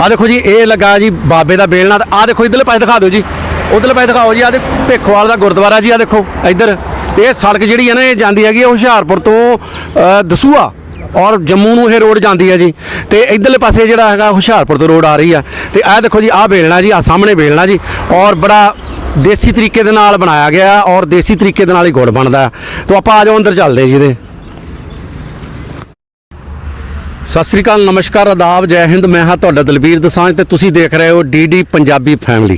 ਆ ਦੇਖੋ ਜੀ, ਇਹ ਲੱਗਾ ਜੀ ਬਾਬੇ ਦਾ ਬੇਲਣਾ ਆ ਦੇਖੋ, ਇਧਰਲੇ ਪਾਸੇ ਦਿਖਾ ਦਿਓ ਜੀ। ਉਧਰਲੇ ਪਾਸੇ ਦਿਖਾਓ ਜੀ ਆ ਦੇ ਭੇਖੋਵਾਲ ਦਾ ਗੁਰਦੁਆਰਾ ਜੀ ਆ ਦੇਖੋ, ਇੱਧਰ। ਇਹ ਸੜਕ ਜਿਹੜੀ ਹੈ ਨਾ, ਇਹ ਜਾਂਦੀ ਹੈਗੀ ਆ ਹੁਸ਼ਿਆਰਪੁਰ ਤੋਂ ਦਸੂਆ ਔਰ ਜੰਮੂ ਨੂੰ ਇਹ ਰੋਡ ਜਾਂਦੀ ਹੈ ਜੀ। ਤੇ ਇਧਰਲੇ ਪਾਸੇ ਜਿਹੜਾ ਹੈਗਾ, ਹੁਸ਼ਿਆਰਪੁਰ ਤੋਂ ਰੋਡ ਆ ਰਹੀ ਆ। ਤੇ ਆਹ ਦੇਖੋ ਜੀ, ਆਹ ਬੇਲਣਾ ਜੀ ਆ ਸਾਹਮਣੇ ਬੇਲਣਾ ਜੀ। ਔਰ ਬੜਾ ਦੇਸੀ ਤਰੀਕੇ ਦੇ ਨਾਲ ਬਣਾਇਆ ਗਿਆ ਔਰ ਦੇਸੀ ਤਰੀਕੇ ਦੇ ਨਾਲ ਹੀ ਗੁੜ ਬਣਦਾ। ਹੈ। ਤਾਂ ਆਪਾਂ ਆ ਜਾਓ, ਅੰਦਰ ਚੱਲਦੇ ਜੀ ਇਹਦੇ। ਸਤਿ ਸ੍ਰੀ ਅਕਾਲ, ਨਮਸਕਾਰ, ਆਦਾਬ, ਜੈ ਹਿੰਦ। ਮੈਂ ਹਾਂ ਤੁਹਾਡਾ ਦਲਬੀਰ ਦਸਾਂਝ ਤੇ ਤੁਸੀਂ ਦੇਖ ਰਹੇ ਹੋ ਡੀਡੀ ਪੰਜਾਬੀ ਫੈਮਿਲੀ।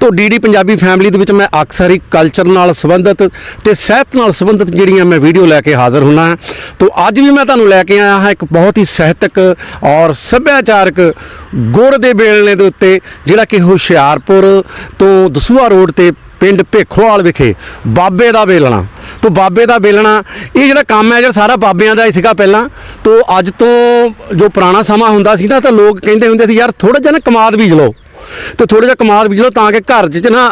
ਤੋਂ ਡੀਡੀ ਪੰਜਾਬੀ ਫੈਮਿਲੀ ਦੇ ਵਿੱਚ ਮੈਂ ਅਕਸਰ ਹੀ ਕਲਚਰ ਨਾਲ ਸੰਬੰਧਿਤ ਤੇ ਸਿਹਤ ਨਾਲ ਸੰਬੰਧਿਤ ਜਿਹੜੀਆਂ ਮੈਂ ਵੀਡੀਓ ਲੈ ਕੇ ਹਾਜ਼ਰ ਹੁੰਨਾ ਹਾਂ। ਤੋਂ ਅੱਜ ਵੀ ਮੈਂ ਤੁਹਾਨੂੰ ਲੈ ਕੇ ਆਇਆ ਹਾਂ ਇੱਕ ਬਹੁਤ ਹੀ ਸਾਹਿਤਕ ਔਰ ਸੱਭਿਆਚਾਰਕ ਗੁੜ ਦੇ ਬੇਲਣੇ ਦੇ ਉੱਤੇ, ਜਿਹੜਾ ਕਿ ਹੁਸ਼ਿਆਰਪੁਰ ਤੋਂ ਦਸੂਆ ਰੋਡ ਤੇ ਪਿੰਡ ਭੇਖੋਵਾਲ ਵਿਖੇ ਬਾਬੇ ਦਾ ਵੇਲਣਾ ਤੋਂ ਬਾਬੇ ਦਾ ਵੇਲਣਾ ਇਹ ਜਿਹੜਾ ਕੰਮ ਹੈ, ਜਿਹੜਾ ਸਾਰਾ ਬਾਬਿਆਂ ਦਾ ਹੀ ਸੀਗਾ ਪਹਿਲਾਂ, ਤੋਂ ਅੱਜ ਤੋਂ ਜੋ ਪੁਰਾਣਾ ਸਮਾਂ ਹੁੰਦਾ ਸੀ ਨਾ, ਤਾਂ ਲੋਕ ਕਹਿੰਦੇ ਹੁੰਦੇ ਸੀ, ਯਾਰ ਥੋੜਾ ਜਿਹਾ ਨਾ ਕਮਾਦ ਬੀਜ ਲਓ। ਤੇ ਥੋੜਾ ਜਿਹਾ ਕਮਾਦ ਬੀਜ ਲਓ ਤਾਂ ਕਿ ਘਰ 'ਚ ਨਾ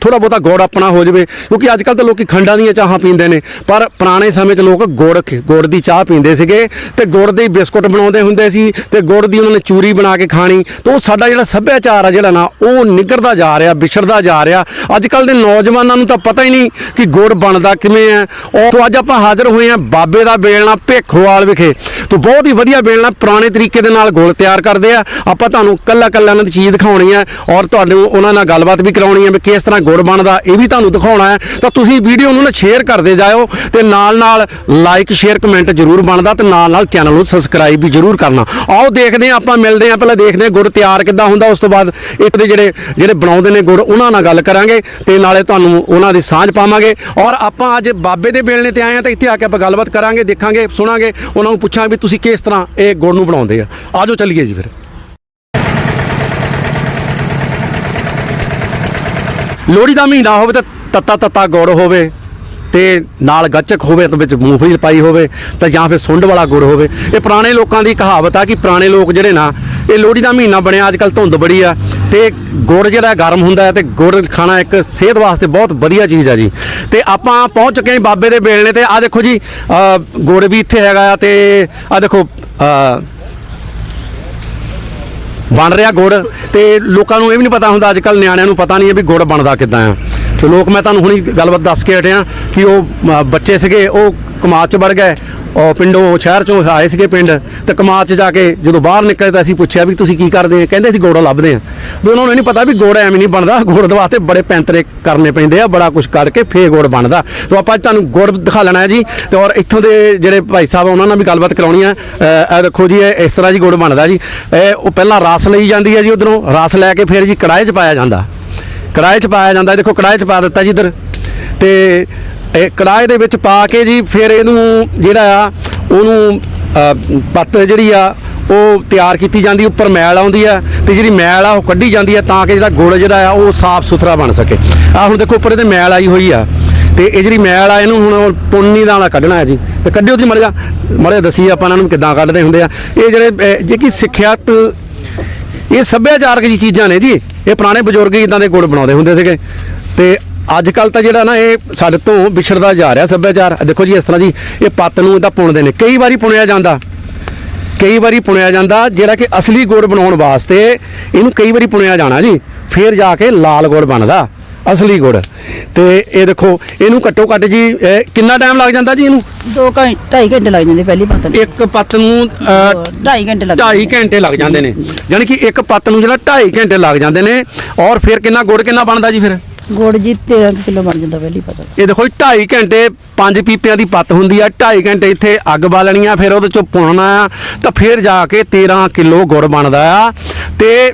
ਥੋੜਾ ਬਹੁਤਾ ਗੁੜ ਆਪਣਾ ਹੋ ਜਾਵੇ, ਕਿਉਂਕਿ ਅੱਜ ਕੱਲ ਤਾਂ ਲੋਕੀ ਖੰਡਾਂ ਦੀਆਂ ਚਾਹਾਂ ਪੀਂਦੇ ਨੇ, ਪਰ ਪੁਰਾਣੇ ਸਮੇਂ 'ਚ ਲੋਕ ਗੁੜ ਗੁੜ ਦੀ ਚਾਹ ਪੀਂਦੇ ਸੀਗੇ ਤੇ ਗੁੜ ਦੇ ਬਿਸਕੁਟ ਬਣਾਉਂਦੇ ਹੁੰਦੇ ਸੀ ਤੇ ਗੁੜ ਦੀ ਉਹਨਾਂ ਨੇ ਚੂਰੀ ਬਣਾ ਕੇ ਖਾਣੀ, ਤੇ ਉਹ ਸਾਡਾ ਜਿਹੜਾ ਸੱਭਿਆਚਾਰ ਆ ਜਿਹੜਾ ਨਾ, ਉਹ ਨਿਗਰਦਾ ਜਾ ਰਿਹਾ ਵਿਛੜਦਾ ਜਾ ਰਿਹਾ। ਅੱਜ ਕੱਲ ਦੇ ਨੌਜਵਾਨਾਂ ਨੂੰ ਤਾਂ ਪਤਾ ਹੀ ਨਹੀਂ ਕਿ ਗੁੜ ਬਣਦਾ ਕਿਵੇਂ ਹੈ। ਉਹ ਤੋਂ ਅੱਜ ਆਪਾਂ ਹਾਜ਼ਰ ਹੋਏ ਹਾਂ ਬਾਬੇ ਦਾ ਬੇਲਣਾ ਭੇਖੋਵਾਲ ਵਿਖੇ। ਤੋਂ ਬਹੁਤ ਹੀ ਵਧੀਆ ਬੇਲਣਾ ਪੁਰਾਣੇ ਤਰੀਕੇ ਦੇ ਨਾਲ ਗੁੜ ਤਿਆਰ ਕਰਦੇ ਆ। ਆਪਾਂ ਤੁਹਾਨੂੰ ਕੱਲਾ ਕੱਲਾ ਇਹਨਾਂ ਦੀ ਚੀਜ਼ ਦਿਖਾਉਣੀ ਹੈ ਔਰ ਤੁਹਾਨੂੰ ਉਹਨਾਂ ਨਾਲ ਗੱਲਬਾਤ ਵੀ ਕਰਾਉਣੀ ਹੈ ਵੀ ਕਿਸ ਤਰ੍ਹਾਂ ਗੁੜ ਬਣਦਾ, ਇਹ ਵੀ ਤੁਹਾਨੂੰ ਦਿਖਾਉਣਾ ਹੈ। ਤਾਂ ਤੁਸੀਂ ਵੀਡੀਓ ਨੂੰ ਨਾ ਸ਼ੇਅਰ ਕਰਦੇ ਜਾਇਓ ਤੇ ਨਾਲ ਨਾਲ ਲਾਈਕ ਸ਼ੇਅਰ ਕਮੈਂਟ ਜ਼ਰੂਰ ਬਣਦਾ ਤੇ ਨਾਲ ਨਾਲ ਚੈਨਲ ਨੂੰ ਸਬਸਕ੍ਰਾਈਬ ਵੀ ਜ਼ਰੂਰ ਕਰਨਾ। ਆਓ ਦੇਖਦੇ ਹਾਂ, ਆਪਾਂ ਮਿਲਦੇ ਹਾਂ, ਪਹਿਲਾਂ ਦੇਖਦੇ ਹਾਂ ਗੁੜ ਤਿਆਰ ਕਿੱਦਾਂ ਹੁੰਦਾ, ਉਸ ਤੋਂ ਬਾਅਦ ਇੱਕ ਦੇ ਜਿਹੜੇ ਜਿਹੜੇ ਬਣਾਉਂਦੇ ਨੇ ਗੁੜ, ਉਹਨਾਂ ਨਾਲ ਗੱਲ ਕਰਾਂਗੇ ਤੇ ਨਾਲੇ ਤੁਹਾਨੂੰ ਉਹਨਾਂ ਦੀ ਸਾਂਝ ਪਾਵਾਂਗੇ। ਔਰ ਆਪਾਂ ਅੱਜ ਬਾਬੇ ਦੇ ਬੇਲਣੇ ਤੇ ਆਏ ਹਾਂ, ਤਾਂ ਇੱਥੇ ਆ ਕੇ ਆਪਾਂ ਗੱਲਬਾਤ ਕਰਾਂਗੇ, ਦੇਖਾਂਗੇ, ਸੁਣਾਂਗੇ, ਉਹਨਾਂ ਨੂੰ ਪੁੱਛਾਂਗੇ ਵੀ ਤੁਸੀਂ ਕਿਸ ਤਰ੍ਹਾਂ ਇਹ ਗੁੜ ਨੂੰ ਬਣਾਉਂਦੇ ਆ। ਆਜੋ ਚੱਲੀਏ ਜੀ ਫਿਰ। ਲੋਹੜੀ ਦਾ ਮਹੀਨਾ ਹੋਵੇ ਤਾਂ ਤੱਤਾ ਤੱਤਾ ਗੁੜ ਹੋਵੇ ਤੇ ਨਾਲ ਗੱਚਕ ਹੋਵੇ ਤੇ ਵਿੱਚ ਮੂੰਗਫਲੀ ਪਾਈ ਹੋਵੇ ਤਾਂ ਜਾਂ ਫਿਰ ਸੁੰਡ ਵਾਲਾ ਗੁੜ ਹੋਵੇ। ਇਹ ਪੁਰਾਣੇ ਲੋਕਾਂ ਦੀ ਕਹਾਵਤ ਆ ਕਿ ਪੁਰਾਣੇ ਲੋਕ ਜਿਹੜੇ ਨਾ, ਇਹ ਲੋਹੜੀ ਦਾ ਮਹੀਨਾ ਬਣਿਆ ਅੱਜ ਕੱਲ ਧੁੰਦ ਬੜੀ ਆ ਤੇ ਗੁੜ ਜਿਹੜਾ ਗਰਮ ਹੁੰਦਾ ਹੈ ਤੇ ਗੁੜ ਖਾਣਾ ਇੱਕ ਸਿਹਤ ਵਾਸਤੇ ਬਹੁਤ ਵਧੀਆ ਚੀਜ਼ ਆ ਜੀ। ਤੇ ਆਪਾਂ ਪਹੁੰਚ ਚੁੱਕੇ ਹਾਂ ਬਾਬੇ ਦੇ ਬੇਲਣੇ ਤੇ। ਆ ਦੇਖੋ ਜੀ ਗੁੜ ਵੀ ਇੱਥੇ ਹੈਗਾ ਆ ਤੇ ਆ ਦੇਖੋ ਬਣ ਰਿਹਾ ਗੁੜ ਤੇ ਲੋਕਾਂ ਨੂੰ ਇਹ ਵੀ ਨਹੀਂ ਪਤਾ ਹੁੰਦਾ ਅੱਜ ਕੱਲ ਨਿਆਣਿਆਂ ਨੂੰ ਪਤਾ ਨਹੀਂ ਹੈ ਵੀ ਗੁੜ ਬਣਦਾ ਕਿੱਦਾਂ ਆ। ਤੇ ਲੋਕ ਮੈਂ ਤੁਹਾਨੂੰ ਹੁਣੀ ਗੱਲਬਾਤ ਦੱਸ ਕੇ ਹਟਿਆ ਕਿ ਉਹ ਬੱਚੇ ਸੀਗੇ, ਉਹ ਕਮਾਦ ਚ ਵੜ ਗਏ। ਉਹ ਪਿੰਡੋਂ ਸ਼ਹਿਰ ਚੋਂ ਆਏ ਸੀਗੇ ਪਿੰਡ। ਤੇ ਕਮਾਦ ਚ ਜਾ ਕੇ ਜਦੋਂ ਬਾਹਰ ਨਿਕਲੇ ਤਾਂ ਅਸੀਂ ਪੁੱਛਿਆ ਵੀ ਤੁਸੀਂ ਕੀ ਕਰਦੇ ਆ? ਕਹਿੰਦੇ ਅਸੀਂ ਗੁੜ ਲੱਭਦੇ ਆ। ਵੀ ਉਹਨਾਂ ਨੂੰ ਨਹੀਂ ਪਤਾ ਵੀ ਗੁੜ ਐਵੇਂ ਨਹੀਂ ਬਣਦਾ। ਗੁੜ ਦੇ ਵਾਸਤੇ ਬੜੇ ਪੈਂਤਰੇ ਕਰਨੇ ਪੈਂਦੇ ਆ, ਬੜਾ ਕੁਝ ਕਰਕੇ ਫੇਰ ਗੁੜ ਬਣਦਾ। ਤਾਂ ਆਪਾਂ ਅੱਜ ਤੁਹਾਨੂੰ ਗੁੜ ਦਿਖਾ ਲੈਣਾ ਹੈ ਜੀ। ਤੇ ਔਰ ਇੱਥੋਂ ਦੇ ਜਿਹੜੇ ਭਾਈ ਸਾਹਿਬ ਆ, ਉਹਨਾਂ ਨਾਲ ਵੀ ਗੱਲਬਾਤ ਕਰਾਉਣੀ ਆ। ਇਹ ਦੇਖੋ ਜੀ, ਇਹ ਇਸ ਤਰ੍ਹਾਂ ਜੀ ਗੁੜ ਬਣਦਾ ਜੀ। ਇਹ ਉਹ ਪਹਿਲਾਂ ਰਸ ਲਈ ਜਾਂਦੀ ਹੈ ਜੀ ਉਧਰੋਂ। ਰਸ ਲੈ ਕੇ ਫਿਰ ਜੀ ਕੜਾਹੇ 'ਚ ਪਾਇਆ ਜਾਂਦਾ। ਕੜਾਹੇ 'ਚ ਪਾਇਆ ਜਾਂਦਾ ਦੇਖੋ ਕੜਾਹੇ 'ਚ ਪਾ ਦਿੱਤਾ ਜੀ ਇਧਰ। ਤੇ ਇਹ ਕੜਾਹੇ ਦੇ ਵਿੱਚ ਪਾ ਕੇ ਜੀ ਫਿਰ ਇਹਨੂੰ ਜਿਹੜਾ ਆ ਉਹਨੂੰ ਪੱਤ ਜਿਹੜੀ ਆ ਉਹ ਤਿਆਰ ਕੀਤੀ ਜਾਂਦੀ ਉੱਪਰ ਮੈਲ ਆਉਂਦੀ ਆ ਤੇ ਜਿਹੜੀ ਮੈਲ ਆ ਉਹ ਕੱਢੀ ਜਾਂਦੀ ਆ ਤਾਂ ਕਿ ਜਿਹੜਾ ਗੁੜ ਜਿਹੜਾ ਆ ਉਹ ਸਾਫ਼ ਸੁਥਰਾ ਬਣ ਸਕੇ। ਆ ਹੁਣ ਦੇਖੋ ਉੱਪਰ ਇਹਦੇ ਮੈਲ ਆਈ ਹੋਈ ਆ ਤੇ ਇਹ ਜਿਹੜੀ ਮੈਲ ਆ ਇਹਨੂੰ ਹੁਣ ਪੁੰਨੀ ਦਾ ਨਾਲ ਕੱਢਣਾ ਹੈ ਜੀ। ਤੇ ਕੱਢਿਓ ਜੀ ਮੜ ਜਾ ਮੜੇ ਦਸੀ ਆਪਾਂ ਇਹਨਾਂ ਨੂੰ ਕਿੱਦਾਂ ਕੱਢਦੇ ਹੁੰਦੇ ਆ। ਇਹ ਜਿਹੜੇ ਅਹ, ਜੇ ਕਿ ਸਿੱਖਿਆਤ ਇਹ ਸੱਭਿਆਚਾਰਕ ਜੀ ਚੀਜ਼ਾਂ ਨੇ ਜੀ। ਇਹ ਪੁਰਾਣੇ ਬਜ਼ੁਰਗ ਹੀ ਇਦਾਂ ਦੇ ਗੁੜ ਬਣਾਉਂਦੇ ਹੁੰਦੇ ਸੀਗੇ। ਤੇ ਅੱਜ ਕੱਲ ਤਾਂ ਜਿਹੜਾ ਨਾ ਇਹ ਸਾਡੇ ਤੋਂ ਵਿਛੜਦਾ ਜਾ ਰਿਹਾ ਸੱਭਿਆਚਾਰ। ਦੇਖੋ ਜੀ, ਇਸ ਤਰ੍ਹਾਂ ਜੀ ਇਹ ਪੱਤ ਨੂੰ ਇਹਦਾ ਪੁਣਦੇ ਨੇ। ਕਈ ਵਾਰੀ ਪੁਣਿਆ ਜਾਂਦਾ। ਕਈ ਵਾਰੀ ਪੁਣਿਆ ਜਾਂਦਾ ਜਿਹੜਾ ਕਿ ਅਸਲੀ ਗੁੜ ਬਣਾਉਣ ਵਾਸਤੇ ਇਹਨੂੰ ਕਈ ਵਾਰੀ ਪੁਣਿਆ ਜਾਣਾ ਜੀ। ਫਿਰ ਜਾ ਕੇ ਲਾਲ ਗੁੜ ਬਣਦਾ। ਅਸਲੀ ਗੁੜ। ਤੇ ਇਹ ਦੇਖੋ ਇਹਨੂੰ ਘੱਟੋ ਘੱਟ ਜੀ ਇਹ ਕਿੰਨਾ ਟਾਈਮ ਲੱਗ ਜਾਂਦਾ ਜੀ ਇਹਨੂੰ? ਦੋ ਘੰਟੇ ਢਾਈ ਘੰਟੇ ਲੱਗ ਜਾਂਦੇ ਪਹਿਲੀ ਪੱਤ ਨੂੰ। ਇੱਕ ਪੱਤ ਨੂੰ ਅਹ, ਢਾਈ ਘੰਟੇ ਲੱਗ ਢਾਈ ਘੰਟੇ ਲੱਗ ਜਾਂਦੇ ਨੇ। ਯਾਨੀ ਕਿ ਇੱਕ ਪੱਤ ਨੂੰ ਜਿਹੜਾ 2.5 ਘੰਟੇ ਲੱਗ ਜਾਂਦੇ ਨੇ ਔਰ ਫਿਰ ਕਿੰਨਾ ਗੁੜ ਕਿੰਨਾ ਬਣਦਾ ਜੀ ਫਿਰ? ਗੁੜ ਜੀ 13 ਕਿਲੋ ਬਣ ਜਾਂਦਾ ਪਹਿਲੀ ਪੱਤ ਇਹ ਦੇਖੋ 2.5 ਘੰਟੇ ਪੰਜ ਪੀਪਿਆਂ ਦੀ ਪੱਤ ਹੁੰਦੀ ਆ 2.5 ਘੰਟੇ ਇੱਥੇ ਅੱਗ ਬਾਲਣੀ ਆ ਫਿਰ ਉਹਦੇ ਚੋਂ ਪੁਣਨਾ ਆ ਤਾਂ ਫਿਰ ਜਾ ਕੇ 13 ਕਿਲੋ ਗੁੜ ਬਣਦਾ ਆ। ਤੇ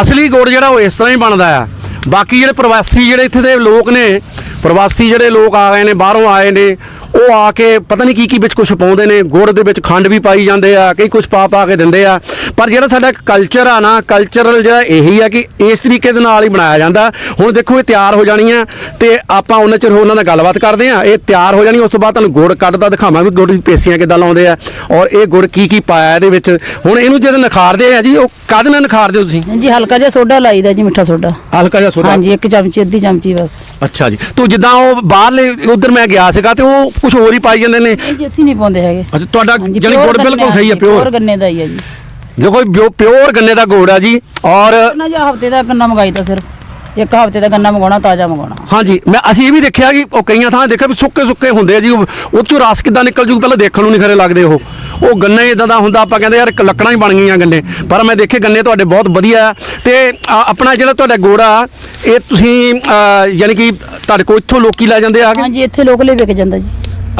ਅਸਲੀ ਗੁੜ ਜਿਹੜਾ ਉਹ ਇਸ ਤਰ੍ਹਾਂ ਹੀ ਬਣਦਾ ਆ। ਬਾਕੀ ਜਿਹੜੇ ਪ੍ਰਵਾਸੀ ਜਿਹੜੇ ਇੱਥੇ ਦੇ ਲੋਕ ਨੇ, ਪ੍ਰਵਾਸੀ ਜਿਹੜੇ ਲੋਕ ਆ ਗਏ ਨੇ, ਬਾਹਰੋਂ ਆਏ ਨੇ ਉਹ ਆ ਕੇ ਪਤਾ ਨਹੀਂ ਕੀ ਕੀ ਵਿੱਚ ਕੁਝ ਪਾਉਂਦੇ ਨੇ ਗੁੜ ਦੇ ਵਿੱਚ ਖੰਡ ਵੀ ਪਾਈ ਜਾਂਦੇ ਆ ਕਈ ਕੁਝ ਪਾ ਪਾ ਕੇ ਦਿੰਦੇ ਆ। ਪਰ ਜਿਹੜਾ ਸਾਡਾ ਕਲਚਰ ਆ ਨਾ ਕਲਚਰਲ ਜਿਹੜਾ ਇਹੀ ਆ ਕਿ ਇਸ ਤਰੀਕੇ ਦੇ ਨਾਲ ਹੀ ਬਣਾਇਆ ਜਾਂਦਾ। ਹੁਣ ਦੇਖੋ ਇਹ ਤਿਆਰ ਹੋ ਜਾਣੀ ਆ ਤੇ ਆਪਾਂ ਉਹਨਾਂ ਚਿਰ ਉਹਨਾਂ ਨਾਲ ਗੱਲਬਾਤ ਕਰਦੇ ਆ। ਇਹ ਤਿਆਰ ਹੋ ਜਾਣੀ ਉਸ ਤੋਂ ਬਾਅਦ ਤੁਹਾਨੂੰ ਗੁੜ ਕੱਢਦਾ ਦਿਖਾਵਾਂ ਵੀ ਗੁੜ ਦੀ ਪੇਸੀਆਂ ਕਿੱਦਾਂ ਲਾਉਂਦੇ ਆ ਔਰ ਇਹ ਗੁੜ ਕੀ ਕੀ ਪਾਇਆ ਇਹਦੇ ਵਿੱਚ। ਹੁਣ ਇਹਨੂੰ ਜਦੋਂ ਨਖਾਰਦੇ ਆ ਜੀ ਉਹ ਕਦ ਨਾਲ ਨਖਾਰਦੇ ਹੋ ਤੁਸੀਂ? ਜੀ ਹਲਕਾ ਜਿਹਾ ਸੋਡਾ ਲਾਈਦਾ ਜੀ ਮਿੱਠਾ ਸੋਡਾ। ਹਲਕਾ ਜਿਹਾ ਸੋਡਾ? ਹਾਂਜੀ ਇੱਕ ਚਮਚੀ ਅੱਧੀ ਚਮਚੀ ਬਸ। ਅੱਛਾ ਜੀ। ਤੂੰ ਜਿੱਦਾਂ ਉਹ ਬਾਹਰਲੇ ਉਧਰ ਮੈਂ ਗਿਆ ਸੀਗਾ ਤੇ ਉਹ ਕੁਝ ਹੋਰ ਹੀ ਪਾਈ ਜਾਂਦੇ ਨੇ? ਨਹੀਂ ਜੀ ਅਸੀਂ ਨਹੀਂ ਪਾਉਂਦੇ ਹੈਗੇ। ਅੱਛਾ ਤੁਹਾਡਾ ਹਾਂਜੀ, ਜਾਨੀ pure ਗੁੜ ਗੰਨੇ ਬਿਲਕੁਲ ਸਹੀ ਹੈ ਪਿਓਰ। pure ਗੰਨੇ ਦਾ ਹੀ ਹੈ ਜੀ। ਦੇਖੋ ਪਿਓਰ ਗੰਨੇ ਦਾ ਗੁੜ ਆ ਜੀ ਔਰ ਨਾ ਜਾਂ ਹਫ਼ਤੇ ਦਾ ਗੰਨਾ ਮੰਗਾਈਦਾ ਸਿਰਫ। ਇੱਕ ਹਫ਼ਤੇ ਦਾ ਗੰਨਾ ਮੰਗਾਉਣਾ ਤਾਜ਼ਾ ਮੰਗਾਉਣਾ। ਹਾਂਜੀ ਮੈਂ ਅਸੀਂ ਇਹ ਵੀ ਦੇਖਿਆ ਕਿ ਉਹ ਕਈਆਂ ਥਾਂ ਦੇਖਿਆ ਵੀ ਸੁੱਕੇ ਸੁੱਕੇ ਹੁੰਦੇ ਆ ਜੀ ਉਹ ਉਹ ਚੋਂ ਰਸ ਕਿੱਦਾਂ ਨਿਕਲ ਜੂ ਪਹਿਲਾਂ ਦੇਖਣ ਨੂੰ ਨਹੀਂ ਖਰੇ ਲੱਗਦੇ ਉਹ। ਉਹ ਗੰਨੇ ਇਦਾਂ ਦਾ ਹੁੰਦਾ ਆਪਾਂ ਕਹਿੰਦੇ ਯਾਰ ਇੱਕ ਲੱਕੜਾਂ ਹੀ ਬਣ ਗਈਆਂ ਗੰਨੇ। ਪਰ ਮੈਂ ਦੇਖੇ ਗੰਨੇ ਤੁਹਾਡੇ ਬਹੁਤ ਵਧੀਆ ਆ। ਤੇ ਆ, ਆਪਣਾ ਜਿਹੜਾ ਤੁਹਾਡਾ ਗੋੜਾ ਇਹ ਤੁਸੀਂ ਅ, ਯਾਨੀ ਕਿ ਤੁਹਾਡੇ ਕੋਲ ਇੱਥੋਂ ਲੋਕੀ ਲੈ ਜਾਂਦੇ ਆ ਕੇ? ਹਾਂਜੀ ਇੱਥੇ ਲੋਕਲੇ ਵਿਕ ਜਾਂਦਾ ਜੀ।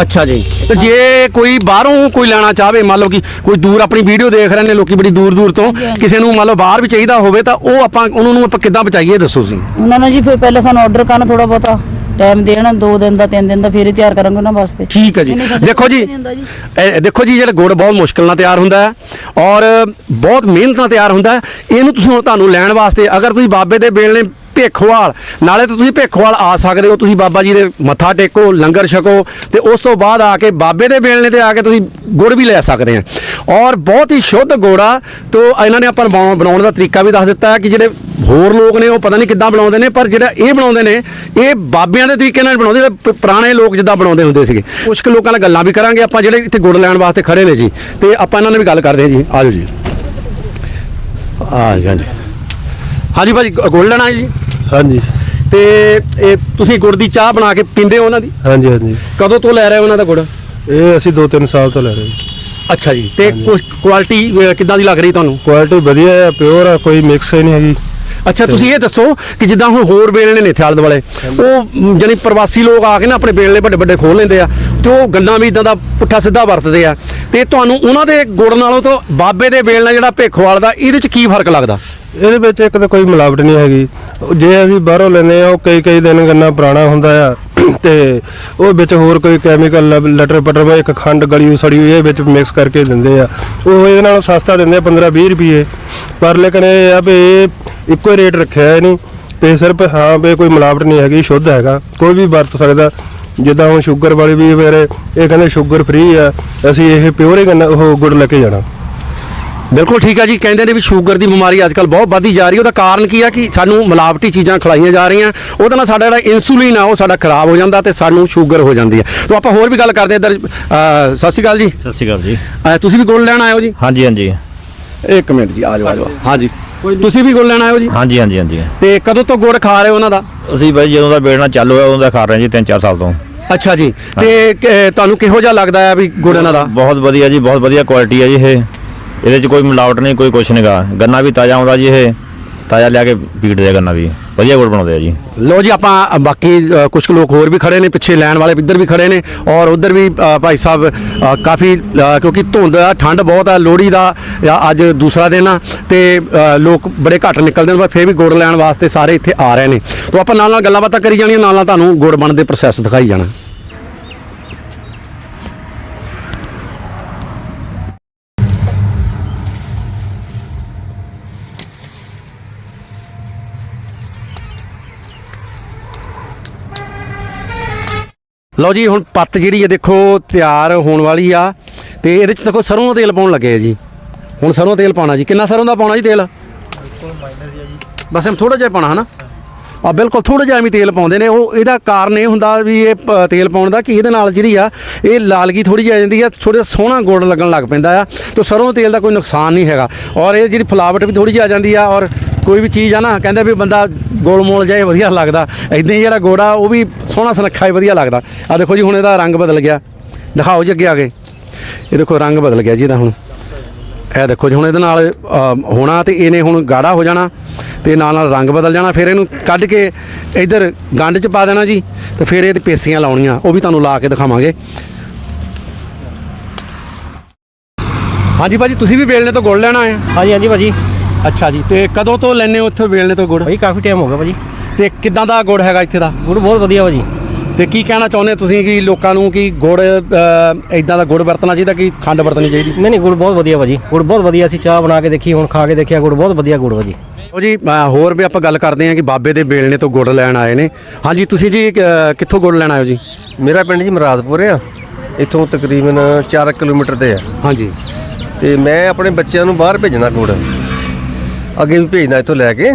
ਅੱਛਾ ਜੀ। ਤੇ ਜੇ ਕੋਈ ਬਾਹਰੋਂ ਕੋਈ ਲੈਣਾ ਚਾਹਵੇ ਮੰਨ ਲਓ ਕਿ ਕੋਈ ਦੂਰ ਆਪਣੀ ਵੀਡੀਓ ਦੇਖ ਰਹੇ ਨੇ ਲੋਕੀ ਬੜੀ ਦੂਰ ਦੂਰ ਤੋਂ। ਕਿਸੇ ਨੂੰ ਮੰਨ ਲਓ ਬਾਹਰ ਵੀ ਚਾਹੀਦਾ ਹੋਵੇ ਤਾਂ ਉਹ ਆਪਾਂ ਉਹਨਾਂ ਨੂੰ ਆਪਾਂ ਕਿੱਦਾਂ ਬਚਾਈਏ ਦੱਸੋ ਤੁਸੀਂ ਉਹਨਾਂ ਨੇ ਜੀ ਫਿਰ ਪਹਿਲਾਂ ਸਾਨੂੰ ਆਰਡਰ ਕਰਨ ਥੋੜਾ ਬਹੁਤਾ ਟਾਈਮ ਦੇਣਾ 2 ਦਿਨ ਦਾ 3 ਦਿਨ ਦਾ ਫਿਰ ਹੀ ਤਿਆਰ ਕਰਾਂਗੇ ਉਹਨਾਂ ਵਾਸਤੇ। ਠੀਕ ਹੈ ਜੀ। ਦੇਖੋ ਜੀ ਜੀ। ਇਹ ਦੇਖੋ ਜੀ ਜਿਹੜਾ ਗੁੜ ਬਹੁਤ ਮੁਸ਼ਕਲ ਨਾਲ ਤਿਆਰ ਹੁੰਦਾ ਹੈ ਔਰ ਬਹੁਤ ਮਿਹਨਤ ਨਾਲ ਤਿਆਰ ਹੁੰਦਾ ਹੈ। ਇਹਨੂੰ ਤੁਸੀਂ ਤੁਹਾਨੂੰ ਲੈਣ ਵਾਸਤੇ ਅਗਰ ਤੁਸੀਂ ਬਾਬੇ ਦੇ ਬੇਲ ਨੇ ਭੇਖੋਵਾਲ। ਨਾਲੇ ਤਾਂ ਤੁਸੀਂ ਭੇਖੋਵਾਲ ਆ ਸਕਦੇ ਹੋ, ਤੁਸੀਂ ਬਾਬਾ ਜੀ ਦੇ ਮੱਥਾ ਟੇਕੋ, ਲੰਗਰ ਛਕੋ ਤੇ ਉਸ ਤੋਂ ਬਾਅਦ ਆ ਕੇ ਬਾਬੇ ਦੇ ਬੇਲਣੇ ਤੇ ਆ ਕੇ ਤੁਸੀਂ ਗੁੜ ਵੀ ਲੈ ਸਕਦੇ ਆ। ਔਰ ਬਹੁਤ ਹੀ ਸ਼ੁੱਧ ਗੁੜਾ ਤੋਂ ਇਹਨਾਂ ਨੇ ਆਪਾਂ ਨੂੰ ਬਣਾਉਣ- ਦਾ ਤਰੀਕਾ ਵੀ ਦੱਸ ਦਿੱਤਾ ਹੈ ਕਿ ਜਿਹੜੇ ਹੋਰ ਲੋਕ ਨੇ, ਉਹ ਪਤਾ ਨਹੀਂ ਕਿੱਦਾਂ ਬਣਾਉਂਦੇ ਨੇ, ਪਰ ਜਿਹੜਾ ਇਹ ਬਣਾਉਂਦੇ ਨੇ, ਇਹ ਬਾਬਿਆਂ ਦੇ ਤਰੀਕੇ ਨਾਲ ਬਣਾਉਂਦੇ, ਜਿਹੜੇ ਪੁਰਾਣੇ ਲੋਕ ਜਿੱਦਾਂ ਬਣਾਉਂਦੇ ਹੁੰਦੇ ਸੀਗੇ। ਕੁਝ ਕੁ ਲੋਕਾਂ ਨਾਲ ਗੱਲਾਂ ਵੀ ਕਰਾਂਗੇ, ਆਪਾਂ ਜਿਹੜੇ ਇੱਥੇ ਗੁੜ ਲੈਣ ਵਾਸਤੇ ਖੜੇ ਨੇ ਜੀ, ਤੇ ਆਪਾਂ ਇਹਨਾਂ ਨਾਲ ਵੀ ਗੱਲ ਕਰਦੇ ਹਾਂ ਜੀ। ਆਜੋ ਜੀ। ਆ ਜੀ ਹਾਂਜੀ। ਹਾਂਜੀ ਭਾਜੀ ਗ- ਗੁੜ ਲੈਣਾ ਹੈ ਜੀ। ਹਾਂਜੀ। ਤੇ ਇਹ ਤੁਸੀਂ ਗੁੜ ਦੀ ਚਾਹ ਬਣਾ ਕੇ ਪੀਂਦੇ ਹੋ ਉਹਨਾਂ ਦੀ? ਹਾਂਜੀ ਹਾਂਜੀ। ਕਦੋਂ ਤੋਂ ਲੈ ਰਹੇ ਹੋ ਉਹਨਾਂ ਦਾ ਗੁੜ? ਇਹ ਅਸੀਂ 2-3 ਸਾਲ ਤੋਂ ਲੈ ਰਹੇ ਹਾਂ ਅੱਛਾ ਜੀ ਤੇ ਕੁਆਲਿਟੀ ਕਿੱਦਾਂ ਦੀ ਲੱਗ ਰਹੀ ਤੁਹਾਨੂੰ? ਕੁਆਲਿਟੀ ਵਧੀਆ ਹੈ ਪਿਓਰ ਹੈ ਕੋਈ ਮਿਕਸ ਹੀ ਨਹੀਂ ਹੈਗੀ। ਅੱਛਾ ਤੁਸੀਂ ਇਹ ਦੱਸੋ ਕਿ ਜਿੱਦਾਂ ਹੁਣ ਹੋਰ ਬੇਲਣੇ ਨੇ ਇੱਥੇ ਆਲੇ ਦੁਆਲੇ ਉਹ ਜਾਣੀ ਪ੍ਰਵਾਸੀ ਲੋਕ ਆ ਕੇ ਨਾ ਆਪਣੇ ਬੇਲਣੇ ਵੱਡੇ ਵੱਡੇ ਖੋਲ ਲੈਂਦੇ ਆ ਤੇ ਉਹ ਗੰਨਾ ਵੀ ਇਦਾਂ ਦਾ ਪੁੱਠਾ ਸਿੱਧਾ ਵਰਤਦੇ ਆ। ਤੇ ਤੁਹਾਨੂੰ ਉਹਨਾਂ ਦੇ ਗੁੜ ਨਾਲੋਂ ਤੋਂ ਬਾਬੇ ਦੇ ਬੇਲਣਾ ਜਿਹੜਾ ਭੇਖੋਵਾਲ ਦਾ ਇਹਦੇ ਚ ਕੀ ਫ਼ਰਕ ਲੱਗਦਾ? ਇਹਦੇ ਵਿੱਚ ਇੱਕ ਤਾਂ ਕੋਈ ਮਿਲਾਵਟ ਨਹੀਂ ਹੈਗੀ। ਜੇ ਅਸੀਂ ਬਾਹਰੋਂ ਲੈਂਦੇ ਆ ਉਹ ਕਈ ਕਈ ਦਿਨ ਗੰਨਾ ਪੁਰਾਣਾ ਹੁੰਦਾ ਆ, ਤੇ ਉਹ ਵਿੱਚ ਹੋਰ ਕੋਈ ਕੈਮੀਕਲ ਲਟਰ ਪਟਰ ਵਾ, ਇੱਕ ਖੰਡ ਗਲੀ ਹੋਈ ਸੜੀ ਹੋਈ ਇਹ ਵਿੱਚ ਮਿਕਸ ਕਰਕੇ ਦਿੰਦੇ ਆ। ਉਹ ਇਹਦੇ ਨਾਲੋਂ ਸਸਤਾ ਦਿੰਦੇ ਆ 15 20 ਰੁਪਏ। ਪਰ ਲੇਕਿਨ ਇਹ ਆ ਵੀ ਇਹ ਇੱਕੋ ਹੀ ਰੇਟ ਰੱਖਿਆ ਹੈ ਨਹੀਂ ਤੇ ਸਿਰਫ ਹਾਂ ਵੀ ਕੋਈ ਮਿਲਾਵਟ ਨਹੀਂ ਹੈਗੀ, ਸ਼ੁੱਧ ਹੈਗਾ। ਕੋਈ ਵੀ ਵਰਤ ਸਕਦਾ। ਜਿੱਦਾਂ ਹੁਣ ਸ਼ੂਗਰ ਵਾਲੀ ਵੀ ਮੇਰੇ ਇਹ ਕਹਿੰਦੇ ਸ਼ੂਗਰ ਫ੍ਰੀ ਆ, ਅਸੀਂ ਇਹ ਪਿਓਰ ਹੀ ਉਹ ਗੁੜ ਲੈ ਕੇ ਜਾਣਾ। ਬਿਲਕੁਲ ਠੀਕ ਆ ਜੀ ਕਹਿੰਦੇ ਨੇ ਵੀ ਸ਼ੂਗਰ ਦੀ ਬਿਮਾਰੀ ਅੱਜ ਕੱਲ ਬਹੁਤ ਵੱਧਦੀ ਜਾ ਰਹੀ ਹੈ। ਉਹਦਾ ਕਾਰਨ ਕੀ ਆ ਕਿ ਸਾਨੂੰ ਮਿਲਾਵਟੀ ਚੀਜ਼ਾਂ ਖਿਲਾਈਆਂ ਜਾ ਰਹੀਆਂ। ਉਹਦੇ ਨਾਲ ਸਾਡਾ ਜਿਹੜਾ ਇਨਸੂਲਿਨ ਆ ਉਹ ਸਾਡਾ ਖਰਾਬ ਹੋ ਜਾਂਦਾ ਤੇ ਸਾਨੂੰ ਸ਼ੂਗਰ ਹੋ ਜਾਂਦੀ ਹੈ ਤਾਂ ਆਪਾਂ ਹੋਰ ਵੀ ਗੱਲ ਕਰਦੇ ਹਾਂ ਇੱਧਰ ਅ, ਸਤਿ ਸ਼੍ਰੀ ਅਕਾਲ ਜੀ। ਸਤਿ ਸ਼੍ਰੀ ਅਕਾਲ ਜੀ। ਅ, ਤੁਸੀਂ ਵੀ ਗੁੜ ਲੈਣ ਆਏ ਹੋ ਜੀ। ਹਾਂਜੀ ਹਾਂਜੀ। ਇੱਕ ਮਿੰਟ ਜੀ ਆ ਜਾਓ ਆ ਜਾਓ ਹਾਂਜੀ ਤੁਸੀਂ ਵੀ ਗੁੜ ਲੈਣ ਆਏ ਹੋ ਜੀ। ਹਾਂਜੀ ਹਾਂਜੀ ਹਾਂਜੀ। ਤੇ ਕਦੋਂ ਤੋਂ ਗੁੜ ਖਾ ਰਹੇ ਹੋ ਉਹਨਾਂ ਦਾ? ਅਸੀਂ ਬਾਈ ਜਦੋਂ ਦਾ ਬੇੜਨਾ ਚਾਲੂ ਹੋਇਆ ਉਦੋਂ ਦਾ ਖਾ ਰਹੇ ਜੀ 3-4 ਸਾਲ ਤੋਂ। ਅੱਛਾ ਜੀ। ਤੇ ਕ- ਤੁਹਾਨੂੰ ਕਿਹੋ ਜਿਹਾ ਲੱਗਦਾ ਹੈ ਵੀ ਗੁੜ ਇਹਨਾਂ ਦਾ? ਬਹੁਤ ਵਧੀਆ ਜੀ ਬਹੁਤ ਵਧੀਆ ਕੁਆਲਿਟੀ ਹੈ ਜੀ ਇਹ। ਇਹਦੇ 'ਚ ਕੋਈ ਮਿਲਾਵਟ ਨਹੀਂ, ਕੋਈ ਕੁਛ ਨਹੀਂਗਾ ਗੰਨਾ ਵੀ ਤਾਜ਼ਾ ਆਉਂਦਾ ਜੀ ਇਹ। ਤਾਜ਼ਾ ਲਿਆ ਕੇ ਪੀੜਦੇ ਆ ਗੰਨਾ ਵੀ। ਵਧੀਆ ਗੁੜ ਬਣਾਉਂਦੇ ਆ ਜੀ। ਲੋ ਜੀ, ਆਪਾਂ ਬਾਕੀ ਕੁਝ ਲੋਕ ਹੋਰ ਵੀ ਖੜੇ ਨੇ, ਪਿੱਛੇ ਲੈਣ ਵਾਲੇ ਇੱਧਰ ਵੀ ਖੜੇ ਨੇ ਔਰ ਉੱਧਰ ਵੀ ਭਾਈ ਸਾਹਿਬ ਕਾਫੀ ਕਿਉਂਕਿ ਧੁੰਦ ਆ, ਠੰਡ ਬਹੁਤ ਆ, ਲੋਹੜੀ ਦਾ ਅੱਜ ਦੂਸਰਾ ਦਿਨ ਆ ਤੇ ਲੋਕ ਬੜੇ ਘੱਟ ਨਿਕਲਦੇ ਨੇ, ਪਰ ਫੇਰ ਵੀ ਗੁੜ ਲੈਣ ਵਾਸਤੇ ਸਾਰੇ ਇੱਥੇ ਆ ਰਹੇ ਨੇ। ਤੋਂ ਆਪਾਂ ਨਾਲ ਨਾਲ ਗੱਲਾਂ ਬਾਤਾਂ ਕਰੀ ਜਾਣੀਆਂ, ਨਾਲ ਨਾਲ ਤੁਹਾਨੂੰ ਗੁੜ ਬਣਨ ਦੇ ਪ੍ਰੋਸੈਸ ਦਿਖਾਈ ਜਾਣਾ। ਲਓ ਜੀ ਹੁਣ ਪੱਤ ਜਿਹੜੀ ਹੈ ਦੇਖੋ ਤਿਆਰ ਹੋਣ ਵਾਲੀ ਆ। ਤੇ ਇਹਦੇ ਚ ਦੇਖੋ ਸਰੋਂ ਦਾ ਤੇਲ ਪਾਉਣ ਲੱਗੇ ਆ ਜੀ। ਹੁਣ ਸਰੋਂ ਦਾ ਤੇਲ ਪਾਉਣਾ ਜੀ। ਕਿੰਨਾ ਸਰੋਂ ਦਾ ਪਾਉਣਾ ਜੀ ਤੇਲ? ਬਸ ਇਹ ਥੋੜਾ ਜਿਹਾ ਪਾਉਣਾ ਹਨਾ? ਆ ਬਿਲਕੁਲ ਥੋੜਾ ਜਿਹਾ ਵੀ ਤੇਲ ਪਾਉਂਦੇ ਨੇ। ਉਹ ਇਹਦਾ ਕਾਰਨ ਇਹ ਹੁੰਦਾ ਵੀ ਇਹ ਤੇਲ ਪਾਉਣ ਦਾ ਕਿ ਇਹਦੇ ਨਾਲ ਜਿਹੜੀ ਆ ਇਹ ਲਾਲਗੀ ਥੋੜੀ ਜਿਹੀ ਆ ਜਾਂਦੀ ਆ ਥੋੜਾ ਸੋਹਣਾ ਗੁੜ ਲੱਗਣ ਲੱਗ ਪੈਂਦਾ ਆ। ਤੇ ਸਰੋਂ ਤੇਲ ਦਾ ਕੋਈ ਨੁਕਸਾਨ ਨਹੀਂ ਹੈਗਾ। ਔਰ ਇਹ ਜਿਹੜੀ ਫਲਾਵਟ ਵੀ ਥੋੜੀ ਜਿਹੀ ਆ ਜਾਂਦੀ ਆ ਔਰ ਕੋਈ ਵੀ ਚੀਜ਼ ਆ ਨਾ, ਕਹਿੰਦੇ ਵੀ ਬੰਦਾ ਗੋਲ ਮੋਲ ਜਾਏ ਵਧੀਆ ਲੱਗਦਾ। ਇਦਾਂ ਹੀ ਜਿਹੜਾ ਗੋੜਾ, ਉਹ ਵੀ ਸੋਹਣਾ ਸੁਨੱਖਾ ਹੀ ਵਧੀਆ ਲੱਗਦਾ। ਆ ਦੇਖੋ ਜੀ, ਹੁਣ ਇਹਦਾ ਰੰਗ ਬਦਲ ਗਿਆ। ਦਿਖਾਓ ਜੀ ਅੱਗੇ ਆ ਕੇ। ਇਹ ਦੇਖੋ, ਰੰਗ ਬਦਲ ਗਿਆ ਜੀ ਇਹਦਾ ਹੁਣ। ਇਹ ਦੇਖੋ ਜੀ, ਹੁਣ ਇਹਦੇ ਨਾਲ ਹੋਣਾ ਤੇ ਇਹਨੇ ਹੁਣ ਗਾੜਾ ਹੋ ਜਾਣਾ ਤੇ ਨਾਲ ਨਾਲ ਰੰਗ ਬਦਲ ਜਾਣਾ। ਫਿਰ ਇਹਨੂੰ ਕੱਢ ਕੇ ਇਧਰ ਗੰਢ 'ਚ ਪਾ ਦੇਣਾ ਜੀ ਤੇ ਫਿਰ ਇਹਦੇ ਪੇਸੀਆਂ ਲਾਉਣੀਆਂ। ਉਹ ਵੀ ਤੁਹਾਨੂੰ ਲਾ ਕੇ ਦਿਖਾਵਾਂਗੇ। ਹਾਂਜੀ ਭਾਜੀ, ਤੁਸੀਂ ਵੀ ਵੇਲਣੇ ਤੋਂ ਗੁੜ ਲੈਣਾ ਆ? ਹਾਂਜੀ ਹਾਂਜੀ ਭਾਜੀ। ਅੱਛਾ ਜੀ ਤੇ ਕਦੋਂ ਤੋਂ ਲੈਣੇ ਹੋ ਉੱਥੇ ਵੇਲਣੇ ਤੋਂ ਗੁੜ? ਭਾਈ ਕਾਫੀ ਟਾਈਮ ਹੋ ਗਿਆ ਭਾਜੀ। ਤੇ ਕਿੱਦਾਂ ਦਾ ਗੁੜ ਹੈਗਾ ਇੱਥੇ ਦਾ? ਗੁੜ ਬਹੁਤ ਵਧੀਆ ਭਾਜੀ। ਤੇ ਕੀ ਕਹਿਣਾ ਚਾਹੁੰਦੇ ਤੁਸੀਂ ਕਿ ਲੋਕਾਂ ਨੂੰ ਕਿ ਗੁੜ ਇਦਾਂ ਦਾ ਗੁੜ ਵਰਤਣਾ ਚਾਹੀਦਾ ਕਿ ਖੰਡ ਵਰਤਣੀ ਚਾਹੀਦੀ? ਨਹੀਂ ਨਹੀਂ ਗੁੜ ਬਹੁਤ ਵਧੀਆ ਭਾਜੀ। ਗੁੜ ਬਹੁਤ ਵਧੀਆ ਅਸੀਂ ਚਾਹ ਬਣਾ ਕੇ ਦੇਖੀ ਹੁਣ ਖਾ ਕੇ ਦੇਖਿਆ ਗੁੜ ਬਹੁਤ ਵਧੀਆ ਗੁੜ ਭਾਜੀ। ਉਹ ਜੀ ਅ, ਹੋਰ ਵੀ ਆਪਾਂ ਗੱਲ ਕਰਦੇ ਹਾਂ ਕਿ ਬਾਬੇ ਦੇ ਬੇਲਣੇ ਤੋਂ ਗੁੜ ਲੈਣ ਆਏ ਨੇ। ਹਾਂਜੀ ਤੁਸੀਂ ਜੀ ਅ, ਕਿੱਥੋਂ ਗੁੜ ਲੈਣ ਆਏ ਹੋ ਜੀ? ਮੇਰਾ ਪਿੰਡ ਜੀ ਮਰਾਦਪੁਰ ਆ। ਇੱਥੋਂ ਤਕਰੀਬਨ 4 ਕਿਲੋਮੀਟਰ ਤੇ ਆ। ਹਾਂਜੀ। ਤੇ ਮੈਂ ਆਪਣੇ ਬੱਚਿਆਂ ਨੂੰ ਬਾਹਰ ਭੇਜਣਾ ਗੁੜ। ਅੱਗੇ ਵੀ ਭੇਜਣਾ ਇੱਥੋਂ ਲੈ ਕੇ।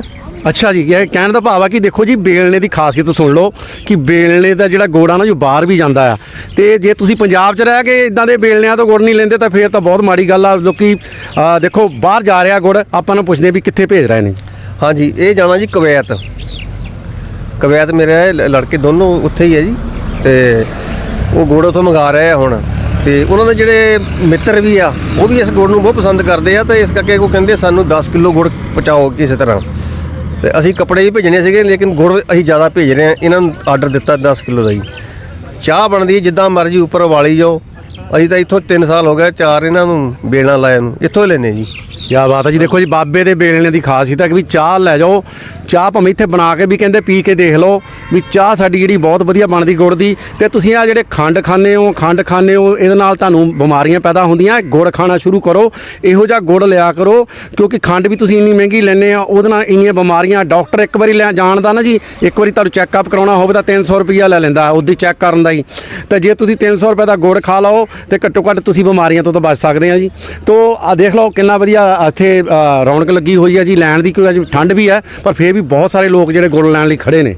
ਅੱਛਾ ਜੀ ਇਹ ਕਹਿਣ ਦਾ ਭਾਵ ਆ ਕਿ ਦੇਖੋ ਜੀ ਬੇਲਣੇ ਦੀ ਖਾਸੀਅਤ ਸੁਣ ਲਓ ਕਿ ਬੇਲਣੇ ਦਾ ਜਿਹੜਾ ਗੋੜਾ ਨਾ ਜੋ ਬਾਹਰ ਵੀ ਜਾਂਦਾ ਆ। ਤੇ ਜੇ ਤੁਸੀਂ ਪੰਜਾਬ 'ਚ ਰਹਿ ਕੇ ਇਦਾਂ ਦੇ ਬੇਲਣਿਆਂ ਤੋਂ ਗੁੜ ਨਹੀਂ ਲੈਂਦੇ ਤਾਂ ਫੇਰ ਤਾਂ ਬਹੁਤ ਮਾੜੀ ਗੱਲ ਆ। ਲੋਕੀ ਅਹ, ਦੇਖੋ ਬਾਹਰ ਜਾ ਰਿਹਾ ਗੁੜ ਆਪਾਂ ਨੂੰ ਪੁੱਛਦੇ ਵੀ ਕਿੱਥੇ ਭੇਜ ਰਹੇ ਨੇ। ਹਾਂਜੀ ਇਹ ਜਾਣਾ ਜੀ ਕਵੈਤ। ਕਵੈਤ ਮੇਰੇ ਲ- ਲੜਕੇ ਦੋਨੋਂ ਉੱਥੇ ਹੀ ਹੈ ਜੀ। ਤੇ ਉਹ ਗੁੜ ਉੱਥੋਂ ਮੰਗਾ ਰਹੇ ਆ ਹੁਣ। ਤੇ ਉਹਨਾਂ ਦੇ ਜਿਹੜੇ ਮਿੱਤਰ ਵੀ ਆ, ਉਹ ਵੀ ਇਸ ਗੁੜ ਨੂੰ ਬਹੁਤ ਪਸੰਦ ਕਰਦੇ ਆ ਤੇ ਇਸ ਕਰਕੇ ਉਹ ਕਹਿੰਦੇ ਸਾਨੂੰ 10 ਕਿਲੋ ਗੁੜ ਪਹੁੰਚਾਓ ਕਿਸੇ ਤਰ੍ਹਾਂ। ਤੇ ਅਸੀਂ ਕੱਪੜੇ ਹੀ ਭੇਜਣੇ ਸੀਗੇ, ਲੇਕਿਨ ਗੁੜ ਅਸੀਂ ਜ਼ਿਆਦਾ ਭੇਜ ਰਹੇ ਆ ਇਹਨਾਂ ਨੂੰ ਆਰਡਰ ਦਿੱਤਾ 10 ਕਿਲੋ ਦਾ ਜੀ ਚਾਹ ਬਣਦੀ ਹੈ, ਜਿੱਦਾਂ ਮਰਜ਼ੀ ਉੱਪਰ ਵਾਲੀ ਜਾਓ। ਅਸੀਂ ਤਾਂ ਇੱਥੋਂ 3 ਸਾਲ ਹੋ ਗਏ ਚਾਰ ਇਹਨਾਂ ਨੂੰ ਬੇਲਣਾ ਲਾਇਆ ਨੂੰ, ਇੱਥੋਂ ਹੀ ਲੈਨੇ ਜੀ। ਕੀ ਬਾਤ ਹੈ ਜੀ। ਦੇਖੋ ਜੀ, ਬਾਬੇ ਦੇ ਬੇਲਣੇ ਦੀ ਖਾਸੀਅਤ ਹੈ ਕਿ ਵੀ ਚਾਹ ਲੈ ਜਾਓ। ਚਾਹ ਭਾਵੇਂ ਇੱਥੇ ਬਣਾ ਕੇ ਵੀ ਕਹਿੰਦੇ ਪੀ ਕੇ ਦੇਖ ਲਓ ਵੀ ਚਾਹ ਸਾਡੀ ਜਿਹੜੀ ਬਹੁਤ ਵਧੀਆ ਬਣਦੀ ਗੁੜ ਦੀ। ਤੇ ਤੁਸੀਂ ਆ ਜਿਹੜੇ ਖੰਡ ਖਾਂਦੇ ਹੋ, ਖੰਡ ਖਾਂਦੇ ਹੋ, ਇਹਦੇ ਨਾਲ ਤੁਹਾਨੂੰ ਬਿਮਾਰੀਆਂ ਪੈਦਾ ਹੁੰਦੀਆਂ। ਗੁੜ ਖਾਣਾ ਸ਼ੁਰੂ ਕਰੋ, ਇਹੋ ਜਿਹਾ ਗੁੜ ਲਿਆ ਕਰੋ। ਕਿਉਂਕਿ ਖੰਡ ਵੀ ਤੁਸੀਂ ਇੰਨੀ ਮਹਿੰਗੀ ਲੈਂਦੇ ਆ, ਉਹਦੇ ਨਾਲ ਇੰਨੀਆਂ ਬਿਮਾਰੀਆਂ, ਡਾਕਟਰ ਇੱਕ ਵਾਰੀ ਲੈ ਜਾਣਦਾ ਨਾ ਜੀ, ਇੱਕ ਵਾਰੀ ਤੁਹਾਨੂੰ ਚੈੱਕਅਪ ਕਰਾਉਣਾ ਹੋਵੇ ਤਾਂ 300 ਰੁਪਈਆ ਲੈ ਲੈਂਦਾ, ਉਹਦੀ ਚੈੱਕ ਕਰਨ ਦਾ ਹੀ। ਤਾਂ ਜੇ ਤੁਸੀਂ 300 ਰੁਪਏ ਦਾ ਗੁੜ ਖਾ ਲਓ, ਤੇ ਘੱਟੋ ਘੱਟ ਤੁਸੀਂ ਬਿਮਾਰੀਆਂ ਤੋਂ ਤਾਂ ਬਚ ਸਕਦੇ ਆ ਜੀ। ਤੋ ਆ ਦੇਖ ਲਓ, ਕਿੰਨਾ ਵਧੀਆ ਇੱਥੇ ਅ, ਰੌਣਕ ਲੱਗੀ ਹੋਈ ਹੈ ਜੀ ਲੈਣ ਦੀ ਕੋਈ ਅੱਜ ਠੰਡ ਵੀ ਹੈ ਪਰ ਫੇਰ ਵੀ ਬਹੁਤ ਸਾਰੇ ਲੋਕ ਜਿਹੜੇ ਗੁੜ ਲੈਣ ਲਈ ਖੜੇ ਨੇ।